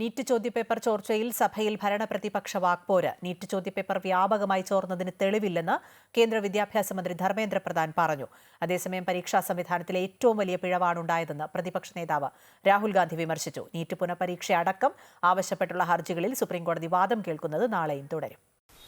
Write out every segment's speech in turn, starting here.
NEET ചോദ്യപേപ്പർ ചോർച്ചയിൽ സഭയിൽ ഭരണപ്രതിപക്ഷ വാക്പോര്. NEET ചോദ്യപേപ്പർ വ്യാപകമായി ചോർന്നതിന് തെളിവില്ലെന്ന് കേന്ദ്ര വിദ്യാഭ്യാസ മന്ത്രി ധർമ്മേന്ദ്ര പ്രധാൻ പറഞ്ഞു. അതേസമയം പരീക്ഷാ സംവിധാനത്തിലെ ഏറ്റവും വലിയ പിഴവാണുണ്ടായതെന്ന് പ്രതിപക്ഷ നേതാവ് രാഹുൽ ഗാന്ധി വിമർശിച്ചു. നീറ്റ് പുനഃപരീക്ഷ അടക്കം ആവശ്യപ്പെട്ടുള്ള ഹർജികളിൽ സുപ്രീംകോടതി വാദം കേൾക്കുന്നത് നാളെയും തുടരും.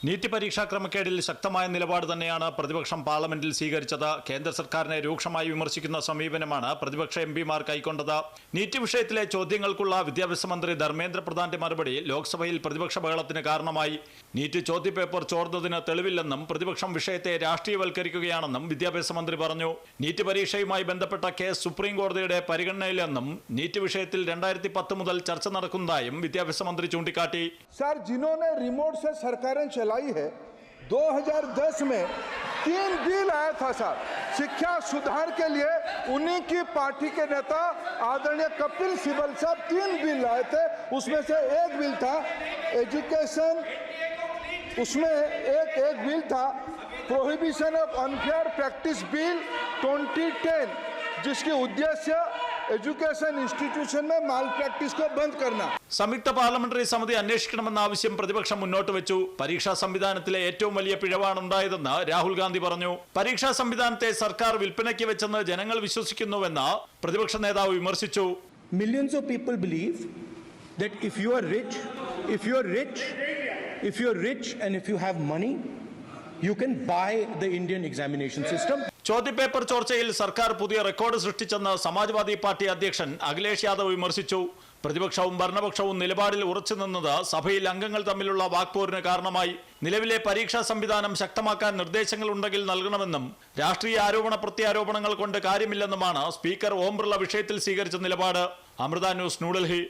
നീറ്റ് പരീക്ഷാ ക്രമക്കേടിൽ ശക്തമായ നിലപാട് തന്നെയാണ് പ്രതിപക്ഷം പാർലമെന്റിൽ സ്വീകരിച്ചത്. കേന്ദ്ര സർക്കാരിനെ രൂക്ഷമായി വിമർശിക്കുന്ന സമീപനമാണ് പ്രതിപക്ഷ എം പിമാർ കൈക്കൊണ്ടത്. നീറ്റ് വിഷയത്തിലെ ചോദ്യങ്ങൾക്കുള്ള വിദ്യാഭ്യാസ മന്ത്രി ധർമ്മേന്ദ്ര പ്രധാന്റെ മറുപടി ലോക്സഭയിൽ പ്രതിപക്ഷ ബഹളത്തിന് കാരണമായി. നീറ്റ് ചോദ്യപേപ്പർ ചോർന്നതിന് തെളിവില്ലെന്നും പ്രതിപക്ഷം വിഷയത്തെ രാഷ്ട്രീയവൽക്കരിക്കുകയാണെന്നും വിദ്യാഭ്യാസ മന്ത്രി പറഞ്ഞു. നീറ്റ് പരീക്ഷയുമായി ബന്ധപ്പെട്ട കേസ് സുപ്രീം കോടതിയുടെ പരിഗണനയിലെന്നും നീറ്റ് വിഷയത്തിൽ രണ്ടായിരത്തി പത്ത് മുതൽ ചർച്ച നടക്കുന്നതായും വിദ്യാഭ്യാസ മന്ത്രി ചൂണ്ടിക്കാട്ടി. चलाई है। 2010 में तीन बिल आया था सर। शिक्षा सुधार के लिए उन्हीं की पार्टी के नेता आदरणीय कपिल सिब्बल साहब तीन बिल लाए थे। उसमें से एक बिल था एजुकेशन, उसमें एक एक बिल था prohibition of unfair practice bill 2010 जिसके उद्देश्य എഡ്യൂക്കേഷൻ ഇൻസ്റ്റിറ്റ്യൂഷനെ മാൽ പ്രാക്ടീസ് ബന്ദ് കർണ സംയുക്ത പാർലമെന്ററി സമിതി അന്വേഷിക്കണമെന്ന ആവശ്യം പ്രതിപക്ഷം മുന്നോട്ട് വെച്ചു. പരീക്ഷാ സംവിധാനത്തിലെ ഏറ്റവും വലിയ പിഴവാണ് ഉണ്ടായതെന്ന് രാഹുൽ ഗാന്ധി പറഞ്ഞു. പരീക്ഷാ സംവിധാനത്തെ സർക്കാർ വിൽപ്പനയ്ക്ക് വെച്ചെന്ന് ജനങ്ങൾ വിശ്വസിക്കുന്നുവെന്ന് പ്രതിപക്ഷ നേതാവ് വിമർശിച്ചു. Millions of people believe that if you are rich if you are rich if you are rich and if you have money you can buy the Indian examination system ചോദ്യപേപ്പർ ചോർച്ചയിൽ സർക്കാർ പുതിയ റെക്കോർഡ് സൃഷ്ടിച്ചെന്ന് സമാജ്വാദി പാർട്ടി അധ്യക്ഷൻ അഖിലേഷ് യാദവ് വിമർശിച്ചു. പ്രതിപക്ഷവും ഭരണപക്ഷവും നിലപാടിൽ ഉറച്ചു നിന്നത് സഭയിൽ അംഗങ്ങൾ തമ്മിലുള്ള വാക്പോരിന് കാരണമായി. നിലവിലെ പരീക്ഷാ സംവിധാനം ശക്തമാക്കാൻ നിർദ്ദേശങ്ങളുണ്ടെങ്കിൽ നൽകണമെന്നും രാഷ്ട്രീയ ആരോപണ പ്രത്യാരോപണങ്ങൾ കൊണ്ട് കാര്യമില്ലെന്നുമാണ് സ്പീക്കർ ഓം ബിർള വിഷയത്തിൽ സ്വീകരിച്ച നിലപാട്. അമൃത ന്യൂസ് ന്യൂഡൽഹി.